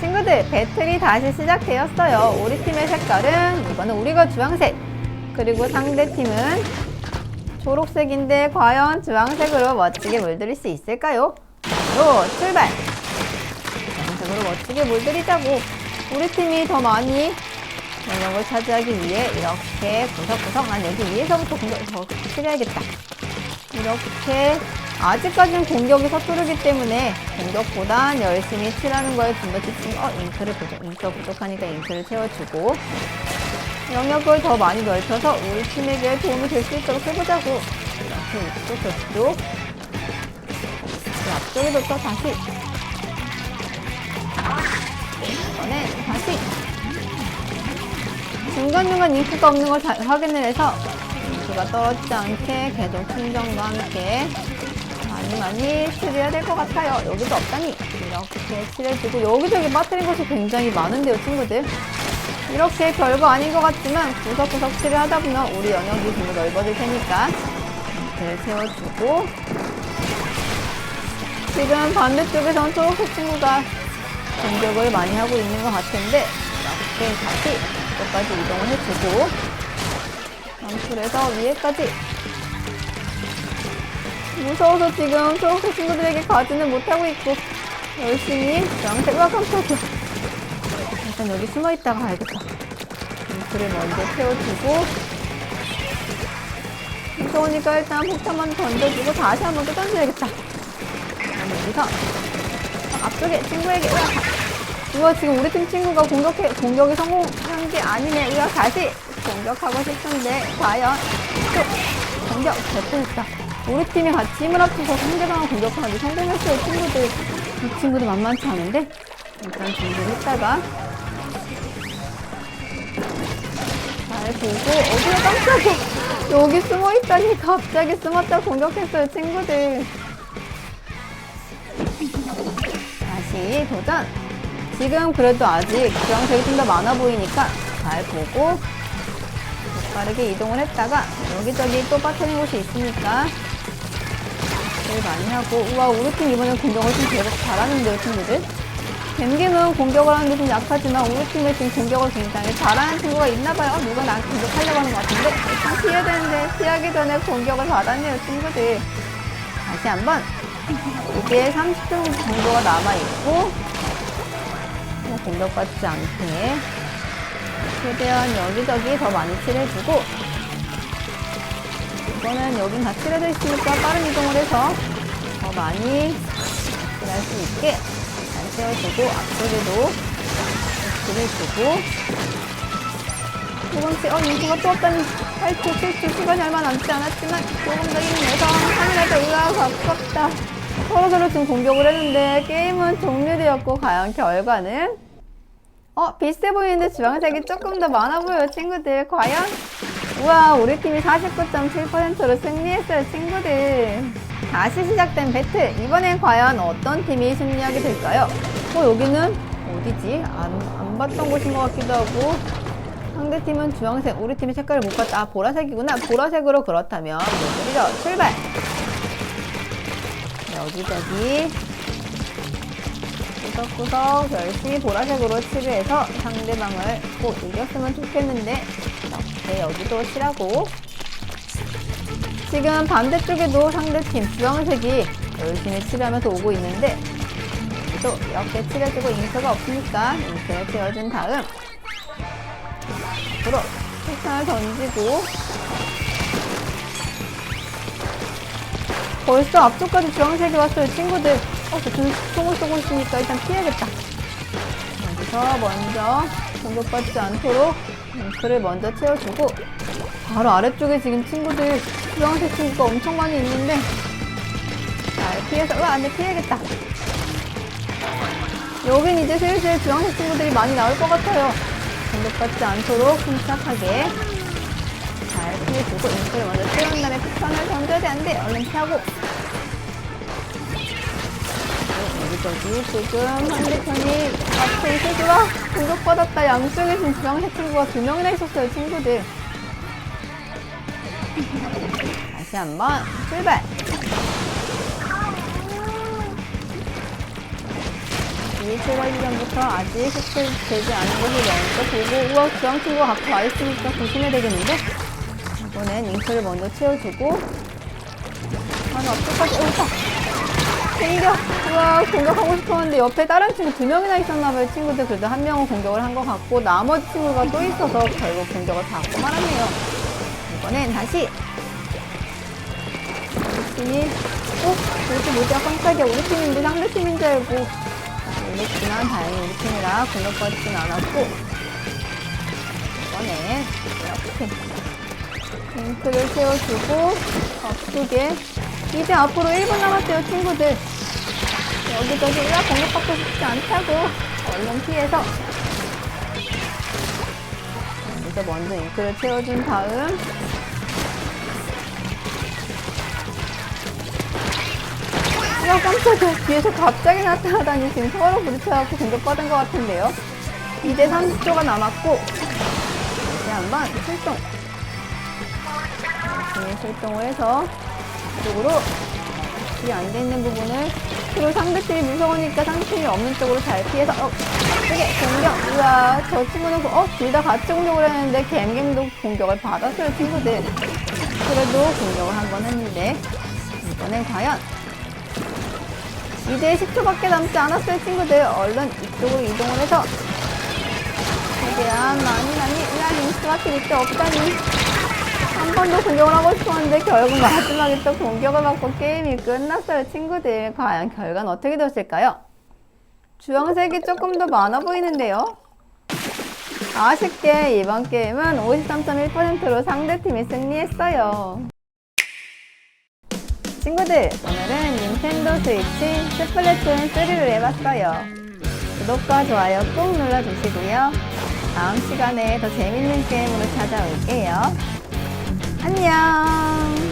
친구들 배틀이 다시 시작되었어요. 우리 팀의 색깔은 이번엔 우리가 주황색 그리고 상대 팀은 초록색인데 과연 주황색으로 멋지게 물들일 수 있을까요? 바로 출발! 주황색으로 멋지게 물들이자고 우리 팀이 더 많이 영역을 차지하기 위해 이렇게 구석구석 난 여기 위에서부터 공격 더 치려야겠다. 이렇게 아직까지는 공격이 서투르기 때문에 공격보단 열심히 칠하는 거에 집중. 어 잉크를 부족, 잉크가 부족하니까 잉크를 채워주고 영역을 더 많이 넓혀서 우리 팀에게 도움이 될 수 있도록 해보자고. 이렇게 이쪽 저쪽 이 앞쪽에부터 다시 이번에 다시 중간중간 잉크가 없는 걸 다- 확인을 해서 잉크가 떨어지지 않게 계속 충전과 함께 많이 많이 칠해야 될 것 같아요. 여기도 없다니 이렇게 칠해주고 여기저기 빠뜨린 것이 굉장히 많은데요, 친구들. 이렇게 별거 아닌 것 같지만 구석구석 칠을 하다 보면 우리 영역이 좀더 넓어질 테니까 잉크를 채워주고 지금 반대쪽에선 초록색 친구가 공격을 많이 하고 있는 것 같은데 이렇게 다시 이쪽까지 이동을 해주고 연출해서 위에까지. 무서워서 지금 초록색 친구들에게 가지는 못하고 있고 열심히 와 깜짝이야 일단 여기 숨어있다가 가야겠다. 연출을 먼저 채워주고. 무서우니까 일단 폭탄만 던져주고 다시 한번 또 던져야겠다. 여기서 앞쪽에 친구에게 으악! 우와 지금 우리 팀 친구가 공격해 공격이 성공한 게 아니네. 우와 다시 공격하고 싶은데 과연 또 공격 됐다. 우리 팀이 같이 힘을 합쳐서 상대방을 공격하는데 성공했어요 친구들 이 친구도 만만치 않은데? 일단 준비했다가 잘 보고 어디에 깜짝이야. 여기 숨어 있다니 갑자기 숨었다 공격했어요 친구들. 다시 도전. 지금 그래도 아직 주황색이 좀 더 많아 보이니까 잘 보고 빠르게 이동을 했다가 여기저기 또 빠뜨린 곳이 있으니까 제일 많이 하고. 우와 우리 팀 이번엔 공격을 좀 계속 잘하는데요 친구들. 뱀김은 공격을 하는데 좀 약하지만 우리 팀에 지금 공격을 굉장히 잘하는 친구가 있나봐요. 누가 나한테 공격하려고 하는 것 같은데. 일단 피해야 되는데 피하기 전에 공격을 받았네요 친구들. 다시 한번 이게 30분 정도가 남아있고 뭐 공격받지 않게. 최대한 여기저기 더 많이 칠해주고 이거는 여긴 다 칠해져 있으니까 빠른 이동을 해서 더 많이 칠할 수 있게 잘 채워주고 앞쪽에도 칠해주고. 두 번째 어 인수가 또 없다니. 8초 7초 시간이 얼마 남지 않았지만 조금 더 힘내서 하늘에서 으아 가깝다. 서로서로 지금 공격을 했는데 게임은 종료되었고 과연 결과는 어 비슷해 보이는데 주황색이 조금 더 많아 보여요 친구들. 과연? 우와 우리 팀이 49.7%로 승리했어요 친구들. 다시 시작된 배틀. 이번엔 과연 어떤 팀이 승리하게 될까요? 어 여기는 어디지? 안, 안 봤던 곳인 것 같기도 하고. 상대팀은 주황색 우리 팀이 색깔을 못 봤다. 아 보라색이구나. 보라색으로 그렇다면 모두리죠. 출발! 여기저기 구석구석 열심히 보라색으로 칠해서 상대방을 꼭 이겼으면 좋겠는데 이렇게 여기도 칠하고. 지금 반대쪽에도 상대팀 주황색이 열심히 칠하면서 오고 있는데 여기도 이렇게 칠해주고 잉크가 없으니까 잉크를 채워준 다음 앞으로 폭탄을 던지고 벌써 앞쪽까지 주황색이 왔어요 친구들 어 저는 총을 쏘고 있으니까 일단 피해야겠다. 여기서 먼저 공격받지 않도록 잉크를 먼저 채워주고 바로 아래쪽에 지금 친구들 주황색 친구가 엄청 많이 있는데 잘 피해서 으아 안돼 피해야겠다. 여긴 이제 슬슬 주황색 친구들이 많이 나올 것 같아요. 공격받지 않도록 침착하게 잘 피해주고 잉크를 먼저 채운 다음에 폭탄을 던져야 돼 안돼 얼른 피하고 여기저기 지금 상대편이 앞에 있어주라 공격받았다. 양쪽에 지금 주황색 친구가 두 명이나 있었어요 친구들. 다시 한번 출발. 2일째 걸기 전부터 아직 흡수 되지 않은 것을 먼저 보고 우와 주황 친구가 앞에 와 있으니까 조심해야 되겠는데? 이번엔 잉크를 먼저 채워주고 바로 앞쪽까지 오빠 공격! 우와 공격하고 싶었는데 옆에 다른 친구 두 명이나 있었나봐요 친구들 그래도 한 명은 공격을 한 것 같고 나머지 친구가 또 있어서 결국 공격을 받고 말았네요 이번엔 다시 우리 팀이 어? 그렇게 뭐지? 깜짝이야 우리 팀인데 상대 팀인 줄 알고 놀랬지만 다행히 우리 팀이라 공격받진 않았고 이번엔 이렇게 링크를 세워주고 앞쪽에 이제 앞으로 1분 남았어요 친구들. 여기저기 으아 공격받고 싶지 않다고. 얼른 피해서. 이제 먼저 잉크를 채워준 다음. 야 깜짝이야. 뒤에서 갑자기 나타나다니 지금 서로 부딪혀갖고 공격받은 것 같은데요. 이제 30초가 남았고 다시 한번 출동. 열심히 출동을 해서 이 쪽으로 이 안 돼 있는 부분을 그리고 상대팀이 무서우니까 상대팀이 없는 쪽으로 잘 피해서 어 이게 공격 우와 저 친구는 어둘 다 같이 공격을 했는데 갬갬도 공격을 받았어요 친구들. 그래도 공격을 한 번 했는데 이번엔 과연 이제 10초밖에 남지 않았어요 친구들. 얼른 이쪽으로 이동을 해서 최대한 많이 많이 으아 링스밖에 밑에 없다니 한 번 더 공격을 하고 싶었는데 결국 마지막에 또 공격을 받고 게임이 끝났어요 친구들. 과연 결과는 어떻게 되었을까요? 주황색이 조금 더 많아 보이는데요. 아쉽게 이번 게임은 53.1%로 상대팀이 승리했어요. 친구들 오늘은 닌텐도 스위치 스플래툰 3를 해봤어요. 구독과 좋아요 꼭 눌러주시고요. 다음 시간에 더 재밌는 게임으로 찾아올게요 안녕.